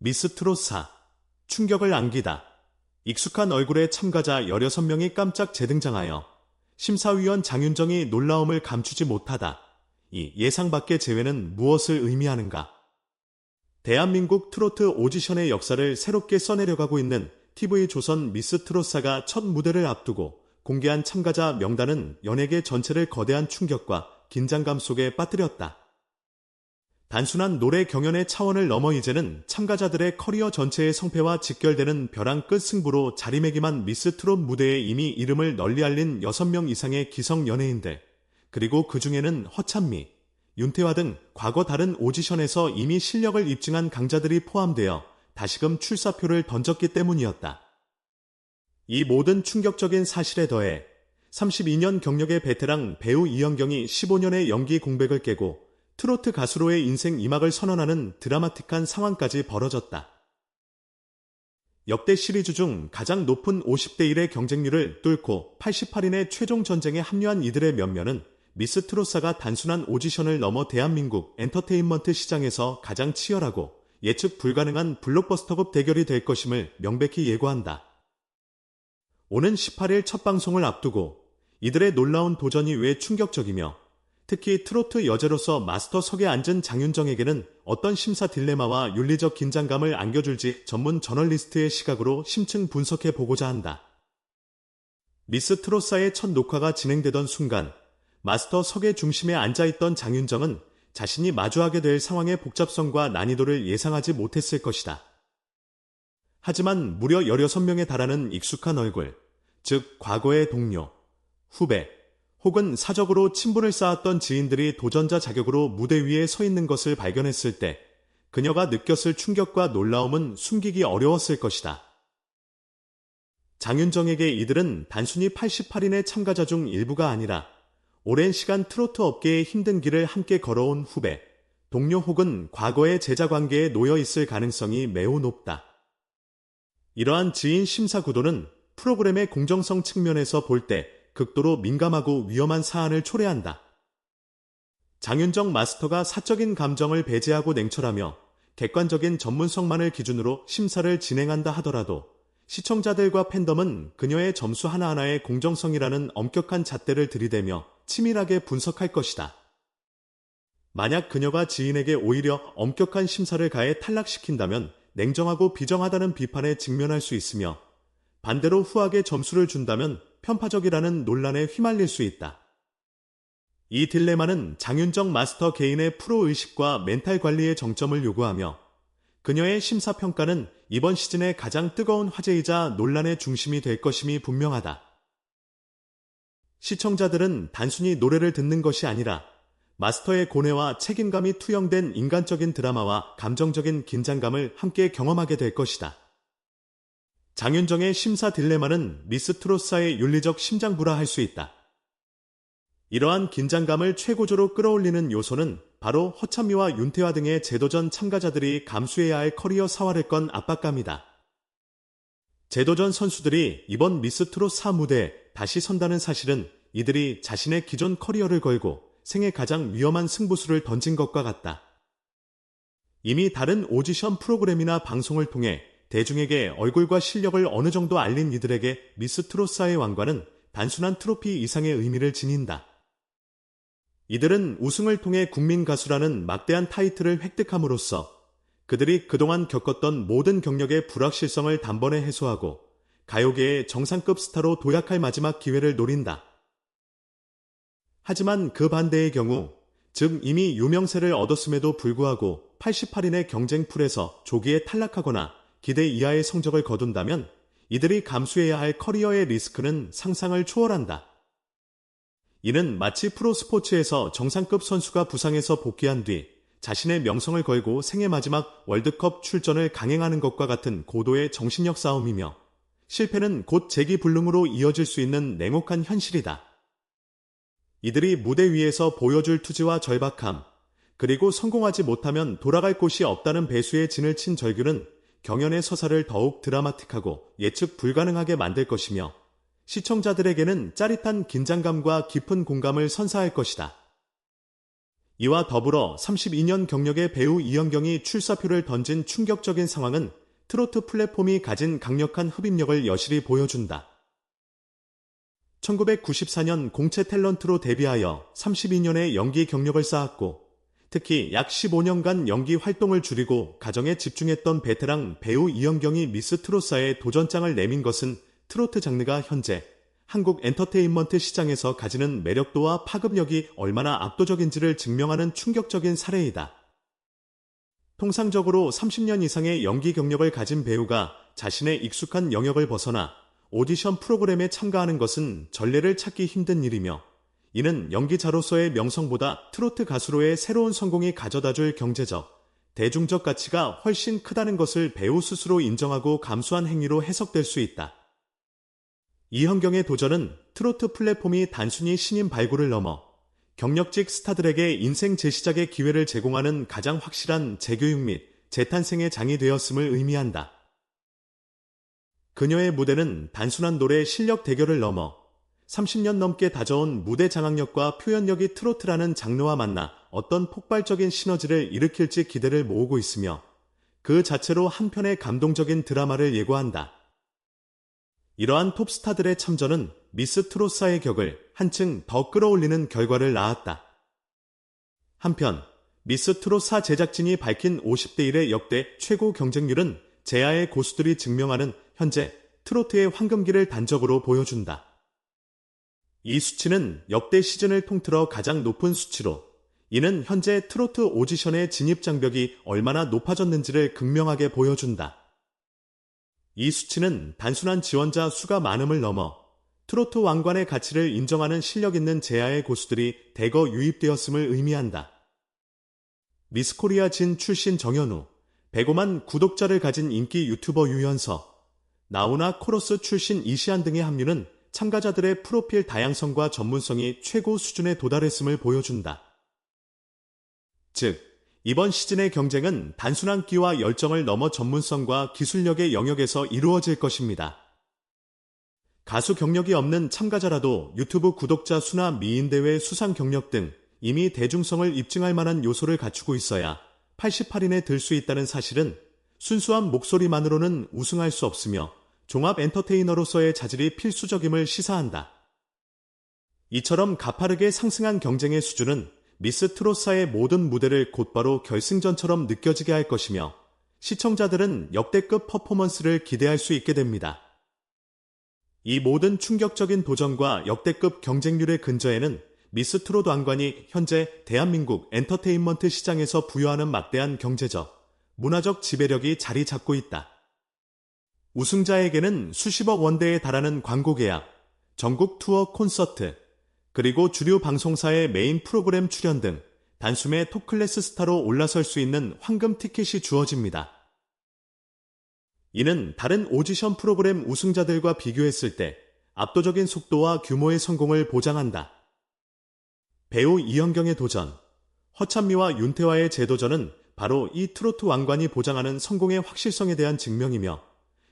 미스트로사. 충격을 안기다. 익숙한 얼굴의 참가자 16명이 깜짝 재등장하여 심사위원 장윤정이 놀라움을 감추지 못하다. 이 예상 밖의 제외는 무엇을 의미하는가? 대한민국 트로트 오디션의 역사를 새롭게 써내려가고 있는 TV조선 미스트로사가 첫 무대를 앞두고 공개한 참가자 명단은 연예계 전체를 거대한 충격과 긴장감 속에 빠뜨렸다. 단순한 노래 경연의 차원을 넘어 이제는 참가자들의 커리어 전체의 성패와 직결되는 벼랑 끝 승부로 자리매김한 미스 트롯 무대에 이미 이름을 널리 알린 6명 이상의 기성 연예인들, 그리고 그 중에는 허찬미, 윤태화 등 과거 다른 오디션에서 이미 실력을 입증한 강자들이 포함되어 다시금 출사표를 던졌기 때문이었다. 이 모든 충격적인 사실에 더해 32년 경력의 베테랑 배우 이영경이 15년의 연기 공백을 깨고 트로트 가수로의 인생 이막을 선언하는 드라마틱한 상황까지 벌어졌다. 역대 시리즈 중 가장 높은 50대 1의 경쟁률을 뚫고 88인의 최종 전쟁에 합류한 이들의 면면은 미스 트로사가 단순한 오디션을 넘어 대한민국 엔터테인먼트 시장에서 가장 치열하고 예측 불가능한 블록버스터급 대결이 될 것임을 명백히 예고한다. 오는 18일 첫 방송을 앞두고 이들의 놀라운 도전이 왜 충격적이며 특히 트로트 여제로서 마스터석에 앉은 장윤정에게는 어떤 심사 딜레마와 윤리적 긴장감을 안겨줄지 전문 저널리스트의 시각으로 심층 분석해 보고자 한다. 미스 트로사의 첫 녹화가 진행되던 순간 마스터석의 중심에 앉아있던 장윤정은 자신이 마주하게 될 상황의 복잡성과 난이도를 예상하지 못했을 것이다. 하지만 무려 16명에 달하는 익숙한 얼굴, 즉 과거의 동료, 후배, 혹은 사적으로 친분을 쌓았던 지인들이 도전자 자격으로 무대 위에 서 있는 것을 발견했을 때 그녀가 느꼈을 충격과 놀라움은 숨기기 어려웠을 것이다. 장윤정에게 이들은 단순히 88인의 참가자 중 일부가 아니라 오랜 시간 트로트 업계의 힘든 길을 함께 걸어온 후배, 동료 혹은 과거의 제자 관계에 놓여 있을 가능성이 매우 높다. 이러한 지인 심사 구도는 프로그램의 공정성 측면에서 볼때 극도로 민감하고 위험한 사안을 초래한다. 장윤정 마스터가 사적인 감정을 배제하고 냉철하며 객관적인 전문성만을 기준으로 심사를 진행한다 하더라도 시청자들과 팬덤은 그녀의 점수 하나하나의 공정성이라는 엄격한 잣대를 들이대며 치밀하게 분석할 것이다. 만약 그녀가 지인에게 오히려 엄격한 심사를 가해 탈락시킨다면 냉정하고 비정하다는 비판에 직면할 수 있으며 반대로 후하게 점수를 준다면 편파적이라는 논란에 휘말릴 수 있다. 이 딜레마는 장윤정 마스터 개인의 프로의식과 멘탈 관리의 정점을 요구하며 그녀의 심사평가는 이번 시즌의 가장 뜨거운 화제이자 논란의 중심이 될 것임이 분명하다. 시청자들은 단순히 노래를 듣는 것이 아니라 마스터의 고뇌와 책임감이 투영된 인간적인 드라마와 감정적인 긴장감을 함께 경험하게 될 것이다. 장윤정의 심사 딜레마는 미스트로사의 윤리적 심장부라 할수 있다. 이러한 긴장감을 최고조로 끌어올리는 요소는 바로 허찬미와 윤태화 등의 제도전 참가자들이 감수해야 할 커리어 사활을 건 압박감이다. 제도전 선수들이 이번 미스 트롯 4 무대에 다시 선다는 사실은 이들이 자신의 기존 커리어를 걸고 생애 가장 위험한 승부수를 던진 것과 같다. 이미 다른 오디션 프로그램이나 방송을 통해 대중에게 얼굴과 실력을 어느 정도 알린 이들에게 미스 트로사의 왕관은 단순한 트로피 이상의 의미를 지닌다. 이들은 우승을 통해 국민 가수라는 막대한 타이틀을 획득함으로써 그들이 그동안 겪었던 모든 경력의 불확실성을 단번에 해소하고 가요계의 정상급 스타로 도약할 마지막 기회를 노린다. 하지만 그 반대의 경우, 즉 이미 유명세를 얻었음에도 불구하고 88인의 경쟁풀에서 조기에 탈락하거나 기대 이하의 성적을 거둔다면 이들이 감수해야 할 커리어의 리스크는 상상을 초월한다. 이는 마치 프로스포츠에서 정상급 선수가 부상해서 복귀한 뒤 자신의 명성을 걸고 생애 마지막 월드컵 출전을 강행하는 것과 같은 고도의 정신력 싸움이며 실패는 곧 재기불능으로 이어질 수 있는 냉혹한 현실이다. 이들이 무대 위에서 보여줄 투지와 절박함, 그리고 성공하지 못하면 돌아갈 곳이 없다는 배수의 진을 친 절규는 경연의 서사를 더욱 드라마틱하고 예측 불가능하게 만들 것이며 시청자들에게는 짜릿한 긴장감과 깊은 공감을 선사할 것이다. 이와 더불어 32년 경력의 배우 이영경이 출사표를 던진 충격적인 상황은 트로트 플랫폼이 가진 강력한 흡입력을 여실히 보여준다. 1994년 공채 탤런트로 데뷔하여 32년의 연기 경력을 쌓았고 특히 약 15년간 연기 활동을 줄이고 가정에 집중했던 베테랑 배우 이영경이 미스 트로사에 도전장을 내민 것은 트로트 장르가 현재 한국 엔터테인먼트 시장에서 가지는 매력도와 파급력이 얼마나 압도적인지를 증명하는 충격적인 사례이다. 통상적으로 30년 이상의 연기 경력을 가진 배우가 자신의 익숙한 영역을 벗어나 오디션 프로그램에 참가하는 것은 전례를 찾기 힘든 일이며 이는 연기자로서의 명성보다 트로트 가수로의 새로운 성공이 가져다 줄 경제적, 대중적 가치가 훨씬 크다는 것을 배우 스스로 인정하고 감수한 행위로 해석될 수 있다. 이현경의 도전은 트로트 플랫폼이 단순히 신인 발굴을 넘어 경력직 스타들에게 인생 재시작의 기회를 제공하는 가장 확실한 재교육 및 재탄생의 장이 되었음을 의미한다. 그녀의 무대는 단순한 노래 실력 대결을 넘어 30년 넘게 다져온 무대 장악력과 표현력이 트로트라는 장르와 만나 어떤 폭발적인 시너지를 일으킬지 기대를 모으고 있으며 그 자체로 한편의 감동적인 드라마를 예고한다. 이러한 톱스타들의 참전은 미스 트로사의 격을 한층 더 끌어올리는 결과를 낳았다. 한편 미스 트로사 제작진이 밝힌 50대 1의 역대 최고 경쟁률은 제야의 고수들이 증명하는 현재 트로트의 황금기를 단적으로 보여준다. 이 수치는 역대 시즌을 통틀어 가장 높은 수치로 이는 현재 트로트 오디션의 진입 장벽이 얼마나 높아졌는지를 극명하게 보여준다. 이 수치는 단순한 지원자 수가 많음을 넘어 트로트 왕관의 가치를 인정하는 실력 있는 제야의 고수들이 대거 유입되었음을 의미한다. 미스코리아 진 출신 정현우, 105만 구독자를 가진 인기 유튜버 유연서, 나우나 코러스 출신 이시안 등의 합류는 참가자들의 프로필 다양성과 전문성이 최고 수준에 도달했음을 보여준다. 즉, 이번 시즌의 경쟁은 단순한 끼와 열정을 넘어 전문성과 기술력의 영역에서 이루어질 것입니다. 가수 경력이 없는 참가자라도 유튜브 구독자 수나 미인대회 수상 경력 등 이미 대중성을 입증할 만한 요소를 갖추고 있어야 88인에 들 수 있다는 사실은 순수한 목소리만으로는 우승할 수 없으며 종합 엔터테이너로서의 자질이 필수적임을 시사한다. 이처럼 가파르게 상승한 경쟁의 수준은 미스 트로사의 모든 무대를 곧바로 결승전처럼 느껴지게 할 것이며 시청자들은 역대급 퍼포먼스를 기대할 수 있게 됩니다. 이 모든 충격적인 도전과 역대급 경쟁률의 근저에는 미스 트롯 왕관이 현재 대한민국 엔터테인먼트 시장에서 부여하는 막대한 경제적, 문화적 지배력이 자리 잡고 있다. 우승자에게는 수십억 원대에 달하는 광고 계약, 전국 투어 콘서트, 그리고 주류 방송사의 메인 프로그램 출연 등 단숨에 톱클래스 스타로 올라설 수 있는 황금 티켓이 주어집니다. 이는 다른 오디션 프로그램 우승자들과 비교했을 때 압도적인 속도와 규모의 성공을 보장한다. 배우 이현경의 도전, 허찬미와 윤태화의 재도전은 바로 이 트로트 왕관이 보장하는 성공의 확실성에 대한 증명이며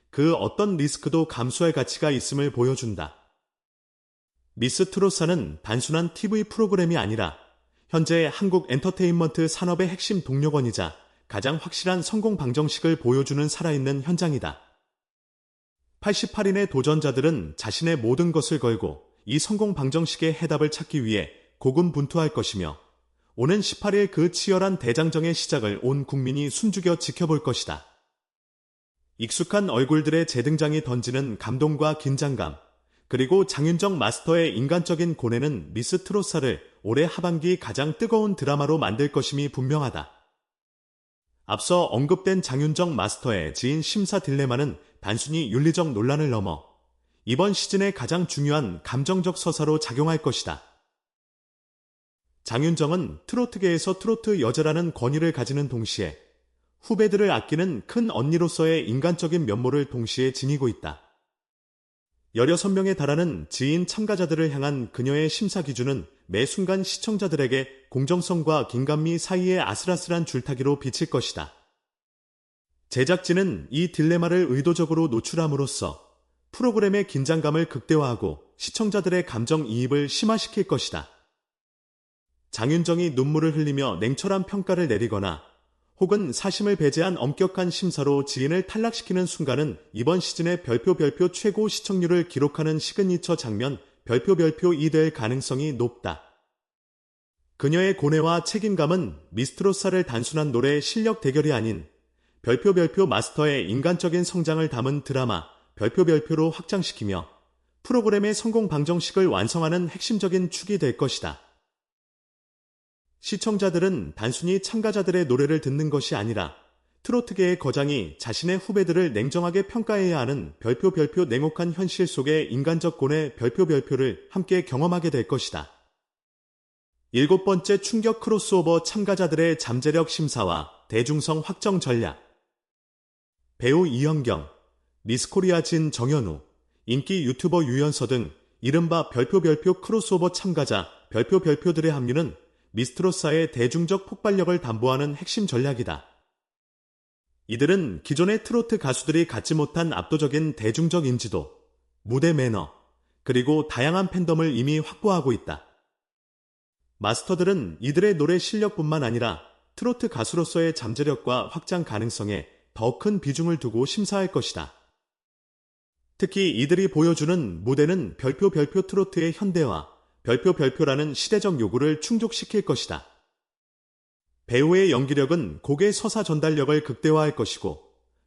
그 어떤 리스크도 감수할 가치가 있음을 보여준다. 미스 트로사는 단순한 TV 프로그램이 아니라 현재 한국 엔터테인먼트 산업의 핵심 동력원이자 가장 확실한 성공 방정식을 보여주는 살아있는 현장이다. 88인의 도전자들은 자신의 모든 것을 걸고 이 성공 방정식의 해답을 찾기 위해 고군분투할 것이며 오는 18일 그 치열한 대장정의 시작을 온 국민이 숨죽여 지켜볼 것이다. 익숙한 얼굴들의 재등장이 던지는 감동과 긴장감, 그리고 장윤정 마스터의 인간적인 고뇌는 미스 트로사를 올해 하반기 가장 뜨거운 드라마로 만들 것임이 분명하다. 앞서 언급된 장윤정 마스터의 지인 심사 딜레마는 단순히 윤리적 논란을 넘어 이번 시즌의 가장 중요한 감정적 서사로 작용할 것이다. 장윤정은 트로트계에서 트로트 여자라는 권위를 가지는 동시에 후배들을 아끼는 큰 언니로서의 인간적인 면모를 동시에 지니고 있다. 16명에 달하는 지인 참가자들을 향한 그녀의 심사 기준은 매 순간 시청자들에게 공정성과 긴감미 사이의 아슬아슬한 줄타기로 비칠 것이다. 제작진은 이 딜레마를 의도적으로 노출함으로써 프로그램의 긴장감을 극대화하고 시청자들의 감정 이입을 심화시킬 것이다. 장윤정이 눈물을 흘리며 냉철한 평가를 내리거나 혹은 사심을 배제한 엄격한 심사로 지인을 탈락시키는 순간은 이번 시즌의 별표 별표 최고 시청률을 기록하는 시그니처 장면 별표 별표 2될 가능성이 높다. 그녀의 고뇌와 책임감은 미스트로사를 단순한 노래 실력 대결이 아닌 별표 별표 마스터의 인간적인 성장을 담은 드라마 별표 별표로 확장시키며 프로그램의 성공 방정식을 완성하는 핵심적인 축이 될 것이다. 시청자들은 단순히 참가자들의 노래를 듣는 것이 아니라 트로트계의 거장이 자신의 후배들을 냉정하게 평가해야 하는 별표 별표 냉혹한 현실 속의 인간적 고뇌 별표 별표를 함께 경험하게 될 것이다. 일곱 번째 충격 크로스오버 참가자들의 잠재력 심사와 대중성 확정 전략. 배우 이현경, 미스코리아 진 정현우, 인기 유튜버 유연서 등 이른바 별표 별표 크로스오버 참가자 별표 별표들의 합류는 미스트로사의 대중적 폭발력을 담보하는 핵심 전략이다. 이들은 기존의 트로트 가수들이 갖지 못한 압도적인 대중적 인지도, 무대 매너, 그리고 다양한 팬덤을 이미 확보하고 있다. 마스터들은 이들의 노래 실력뿐만 아니라 트로트 가수로서의 잠재력과 확장 가능성에 더 큰 비중을 두고 심사할 것이다. 특히 이들이 보여주는 무대는 별표 별표 트로트의 현대화, 별표 별표라는 시대적 요구를 충족시킬 것이다. 배우의 연기력은 곡의 서사 전달력을 극대화할 것이고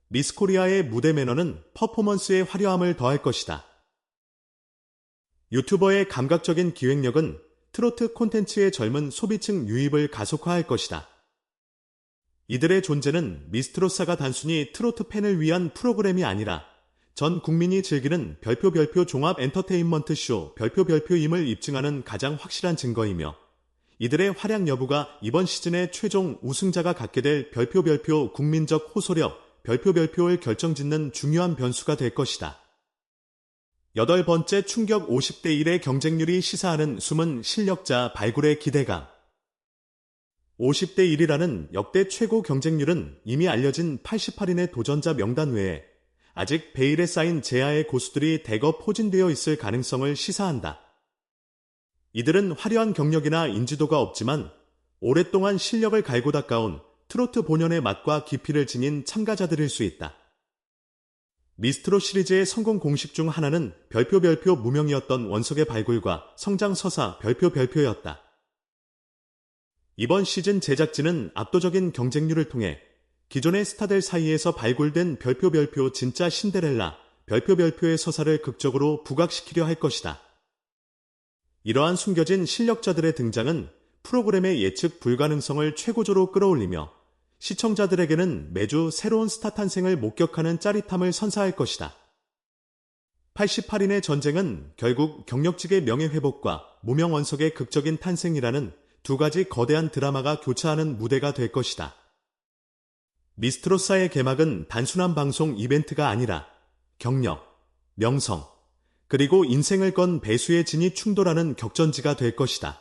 미스코리아의 무대 매너는 퍼포먼스의 화려함을 더할 것이다. 유튜버의 감각적인 기획력은 트로트 콘텐츠의 젊은 소비층 유입을 가속화할 것이다. 이들의 존재는 미스트로사가 단순히 트로트 팬을 위한 프로그램이 아니라 전 국민이 즐기는 별표 별표 종합 엔터테인먼트 쇼 별표 별표임을 입증하는 가장 확실한 증거이며 이들의 활약 여부가 이번 시즌의 최종 우승자가 갖게 될 별표 별표 국민적 호소력 별표 별표를 결정짓는 중요한 변수가 될 것이다. 여덟 번째 충격 50대 1의 경쟁률이 시사하는 숨은 실력자 발굴의 기대감. 50대 1이라는 역대 최고 경쟁률은 이미 알려진 88인의 도전자 명단 외에 아직 베일에 쌓인 제아의 고수들이 대거 포진되어 있을 가능성을 시사한다. 이들은 화려한 경력이나 인지도가 없지만 오랫동안 실력을 갈고 닦아온 트로트 본연의 맛과 깊이를 지닌 참가자들일 수 있다. 미스트로 시리즈의 성공 공식 중 하나는 별표 별표 무명이었던 원석의 발굴과 성장 서사 별표 별표였다. 이번 시즌 제작진은 압도적인 경쟁률을 통해 기존의 스타들 사이에서 발굴된 별표 별표 진짜 신데렐라, 별표 별표의 서사를 극적으로 부각시키려 할 것이다. 이러한 숨겨진 실력자들의 등장은 프로그램의 예측 불가능성을 최고조로 끌어올리며 시청자들에게는 매주 새로운 스타 탄생을 목격하는 짜릿함을 선사할 것이다. 88인의 전쟁은 결국 경력직의 명예회복과 무명원석의 극적인 탄생이라는 두 가지 거대한 드라마가 교차하는 무대가 될 것이다. 미스트로사의 개막은 단순한 방송 이벤트가 아니라 경력, 명성, 그리고 인생을 건 배수의 진이 충돌하는 격전지가 될 것이다.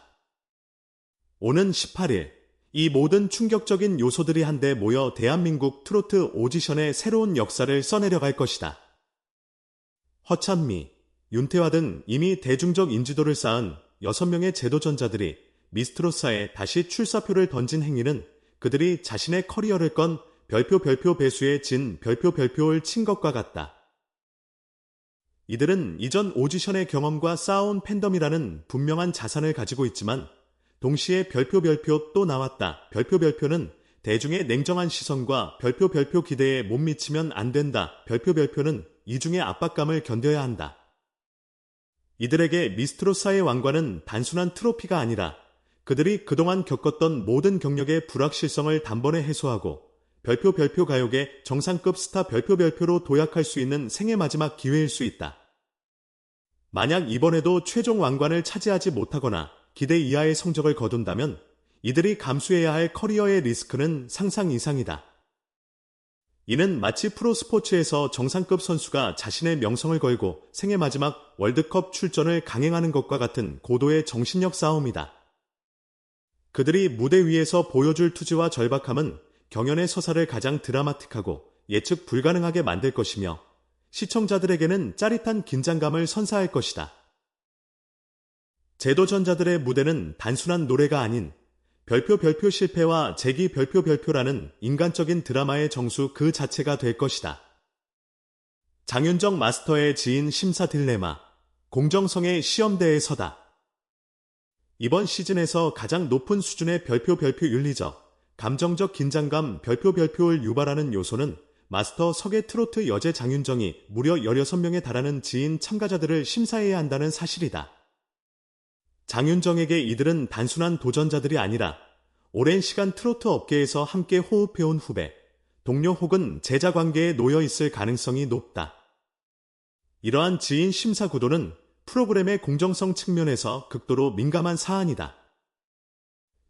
오는 18일, 이 모든 충격적인 요소들이 한데 모여 대한민국 트로트 오디션의 새로운 역사를 써내려갈 것이다. 허찬미, 윤태화 등 이미 대중적 인지도를 쌓은 6명의 제도전자들이 미스트로사에 다시 출사표를 던진 행위는 그들이 자신의 커리어를 건 별표 별표 배수의 진 별표 별표를 친 것과 같다. 이들은 이전 오디션의 경험과 쌓아온 팬덤이라는 분명한 자산을 가지고 있지만 동시에 별표 별표 또 나왔다. 별표 별표는 대중의 냉정한 시선과 별표 별표 기대에 못 미치면 안 된다. 별표 별표는 이중의 압박감을 견뎌야 한다. 이들에게 미스트로사의 왕관은 단순한 트로피가 아니라 그들이 그동안 겪었던 모든 경력의 불확실성을 단번에 해소하고 별표 별표 가요계 정상급 스타 별표 별표로 도약할 수 있는 생애 마지막 기회일 수 있다. 만약 이번에도 최종 왕관을 차지하지 못하거나 기대 이하의 성적을 거둔다면 이들이 감수해야 할 커리어의 리스크는 상상 이상이다. 이는 마치 프로스포츠에서 정상급 선수가 자신의 명성을 걸고 생애 마지막 월드컵 출전을 강행하는 것과 같은 고도의 정신력 싸움이다. 그들이 무대 위에서 보여줄 투지와 절박함은 경연의 서사를 가장 드라마틱하고 예측 불가능하게 만들 것이며 시청자들에게는 짜릿한 긴장감을 선사할 것이다. 제도전자들의 무대는 단순한 노래가 아닌 별표 별표 실패와 재기 별표 별표라는 인간적인 드라마의 정수 그 자체가 될 것이다. 장윤정 마스터의 지인 심사 딜레마, 공정성의 시험대에서다. 이번 시즌에서 가장 높은 수준의 별표 별표 윤리적, 감정적 긴장감 별표 별표를 유발하는 요소는 마스터 석의 트로트 여제 장윤정이 무려 16명에 달하는 지인 참가자들을 심사해야 한다는 사실이다. 장윤정에게 이들은 단순한 도전자들이 아니라 오랜 시간 트로트 업계에서 함께 호흡해온 후배, 동료 혹은 제자 관계에 놓여 있을 가능성이 높다. 이러한 지인 심사 구도는 프로그램의 공정성 측면에서 극도로 민감한 사안이다.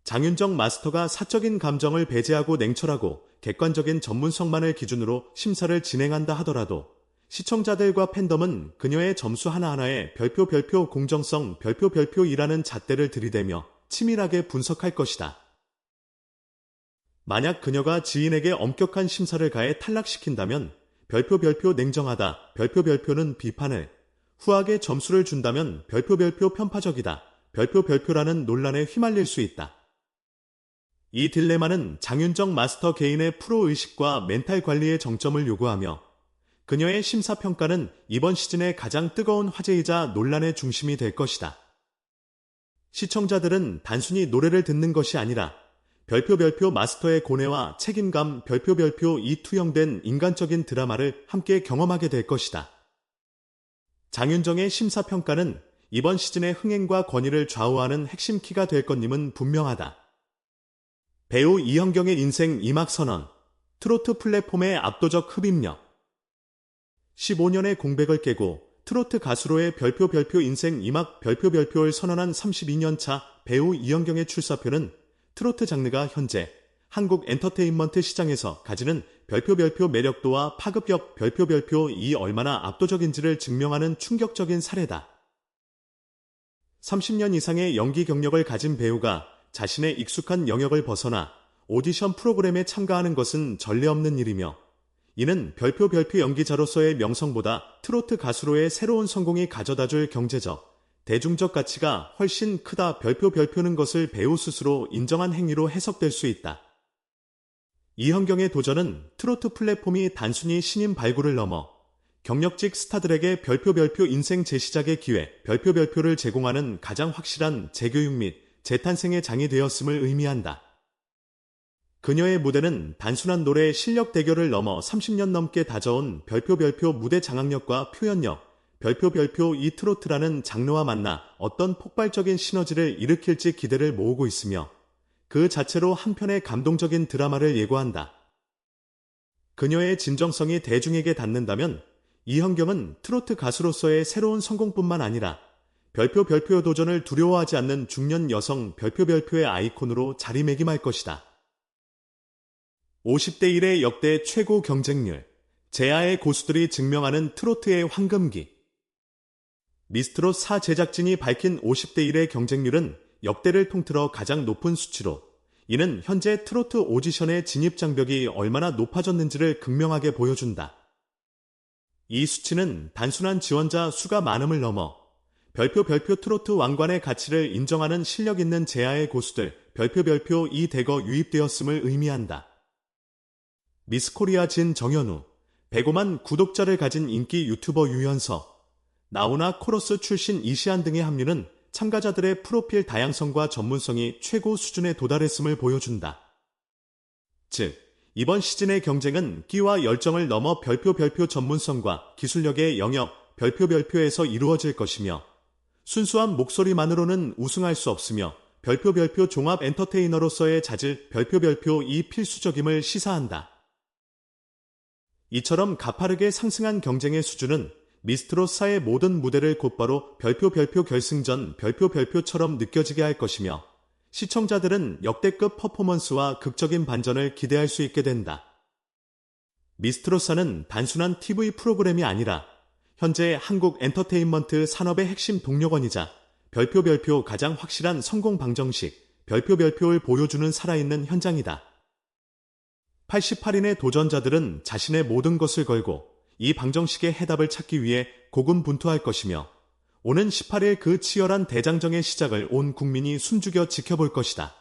장윤정 마스터가 사적인 감정을 배제하고 냉철하고 객관적인 전문성만을 기준으로 심사를 진행한다 하더라도 시청자들과 팬덤은 그녀의 점수 하나하나에 별표 별표 공정성 별표 별표이라는 잣대를 들이대며 치밀하게 분석할 것이다. 만약 그녀가 지인에게 엄격한 심사를 가해 탈락시킨다면 별표 별표 냉정하다 별표 별표는 비판을 후하게 점수를 준다면 별표 별표 편파적이다 별표 별표라는 논란에 휘말릴 수 있다. 이 딜레마는 장윤정 마스터 개인의 프로의식과 멘탈 관리의 정점을 요구하며 그녀의 심사평가는 이번 시즌의 가장 뜨거운 화제이자 논란의 중심이 될 것이다. 시청자들은 단순히 노래를 듣는 것이 아니라 별표 별표 마스터의 고뇌와 책임감 별표 별표 이 투영된 인간적인 드라마를 함께 경험하게 될 것이다. 장윤정의 심사평가는 이번 시즌의 흥행과 권위를 좌우하는 핵심 키가 될 것님은 분명하다. 배우 이현경의 인생 이막 선언, 트로트 플랫폼의 압도적 흡입력, 15년의 공백을 깨고 트로트 가수로의 별표 별표 인생 이막 별표 별표를 선언한 32년차 배우 이영경의 출사표는 트로트 장르가 현재 한국 엔터테인먼트 시장에서 가지는 별표 별표 매력도와 파급력 별표 별표 이 얼마나 압도적인지를 증명하는 충격적인 사례다. 30년 이상의 연기 경력을 가진 배우가 자신의 익숙한 영역을 벗어나 오디션 프로그램에 참가하는 것은 전례 없는 일이며 이는 별표 별표 연기자로서의 명성보다 트로트 가수로의 새로운 성공이 가져다 줄 경제적, 대중적 가치가 훨씬 크다 별표 별표는 것을 배우 스스로 인정한 행위로 해석될 수 있다. 이현경의 도전은 트로트 플랫폼이 단순히 신인 발굴을 넘어 경력직 스타들에게 별표 별표 인생 재시작의 기회, 별표 별표를 제공하는 가장 확실한 재교육 및 재탄생의 장이 되었음을 의미한다. 그녀의 무대는 단순한 노래의 실력 대결을 넘어 30년 넘게 다져온 별표 별표 무대 장악력과 표현력, 별표 별표 이 트로트라는 장르와 만나 어떤 폭발적인 시너지를 일으킬지 기대를 모으고 있으며 그 자체로 한편의 감동적인 드라마를 예고한다. 그녀의 진정성이 대중에게 닿는다면 이현경은 트로트 가수로서의 새로운 성공뿐만 아니라 별표 별표 도전을 두려워하지 않는 중년 여성 별표 별표의 아이콘으로 자리매김할 것이다. 50대 1의 역대 최고 경쟁률, 제아의 고수들이 증명하는 트로트의 황금기. 미스트롯 4 제작진이 밝힌 50대 1의 경쟁률은 역대를 통틀어 가장 높은 수치로 이는 현재 트로트 오디션의 진입 장벽이 얼마나 높아졌는지를 극명하게 보여준다. 이 수치는 단순한 지원자 수가 많음을 넘어 별표 별표 트로트 왕관의 가치를 인정하는 실력 있는 제아의 고수들 별표 별표 이 대거 유입되었음을 의미한다. 미스코리아 진 정현우, 105만 구독자를 가진 인기 유튜버 유연서, 나우나 코러스 출신 이시안 등의 합류는 참가자들의 프로필 다양성과 전문성이 최고 수준에 도달했음을 보여준다. 즉, 이번 시즌의 경쟁은 끼와 열정을 넘어 별표 별표 전문성과 기술력의 영역 별표 별표에서 이루어질 것이며 순수한 목소리만으로는 우승할 수 없으며 별표 별표 종합 엔터테이너로서의 자질 별표 별표 이 필수적임을 시사한다. 이처럼 가파르게 상승한 경쟁의 수준은 미스트로사의 모든 무대를 곧바로 별표 별표 결승전 별표 별표처럼 느껴지게 할 것이며 시청자들은 역대급 퍼포먼스와 극적인 반전을 기대할 수 있게 된다. 미스트로사는 단순한 TV 프로그램이 아니라 현재 한국 엔터테인먼트 산업의 핵심 동력원이자 별표 별표 가장 확실한 성공 방정식 별표 별표를 보여주는 살아있는 현장이다. 88인의 도전자들은 자신의 모든 것을 걸고 이 방정식의 해답을 찾기 위해 고군분투할 것이며 오는 18일 그 치열한 대장정의 시작을 온 국민이 숨죽여 지켜볼 것이다.